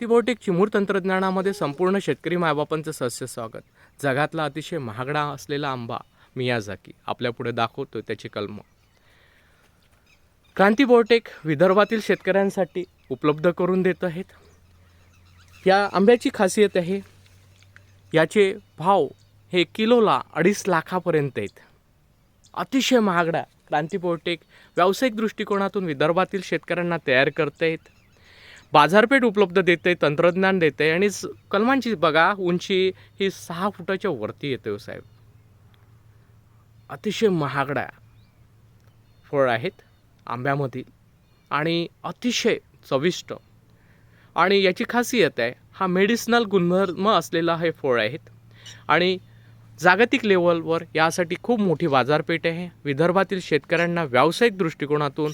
क्रांतिबोटिक चिमूर तंत्रज्ञानामध्ये संपूर्ण शेतकरी मायबापांचं सस्य स्वागत. जगातला अतिशय महागडा असलेला आंबा मियाझाकी आपल्यापुढे दाखवतो त्याची कलम. क्रांतिबोटेक विदर्भातील शेतकऱ्यांसाठी उपलब्ध करून देत आहेत. या आंब्याची खासियत आहे याचे भाव हे किलोला अडीच लाखापर्यंत आहेत. अतिशय महागडा क्रांतिबोटेक व्यावसायिक दृष्टिकोनातून विदर्भातील शेतकऱ्यांना तयार करता आहेत बाजारपेठ उपलब्ध देते तंत्रज्ञान देते आणि कलमांची बघा उंची ही सहा फुटाच्या वरती येते हो साहेब. अतिशय महागडा फळ आहेत आंब्यामधील आणि अतिशय चविष्ट. आणि याची खासियत आहे हा मेडिसिनल गुणधर्म असलेला हे फळ आहेत आणि जागतिक लेवलवर यासाठी खूप मोठी बाजारपेठ आहे. विदर्भातील शेतकऱ्यांना व्यावसायिक दृष्टिकोनातून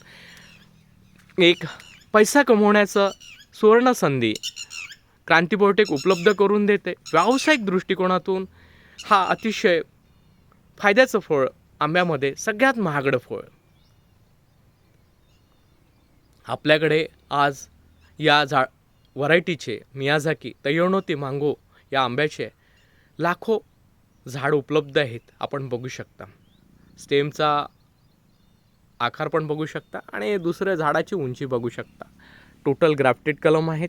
एक पैसा कमवण्याचं सुवर्णसंधी. क्रांतीबोटेक उपलब्ध करून देते. व्यावसायिक दृष्टिकोनातून हा अतिशय फायद्याचं फळ आंब्यामध्ये सगळ्यात महागडं फळ. आपल्याकडे आज या झा व्हरायटीचे मियाझाकी तयोनोती मांगो या आंब्याचे लाखो झाड उपलब्ध आहेत. आपण बघू शकता. स्टेमचा आकार पण बघू शकता आणि दुसऱ्या झाडाची उंची बघू शकता. टोटल ग्राफ्टेड कलम आहेत.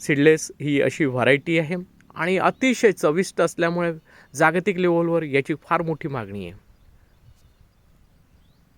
सीडलेस ही अशी व्हरायटी आहे आणि अतिशय चविष्ट असल्यामुळे जागतिक लेवलवर याची फार मोठी मागणी आहे.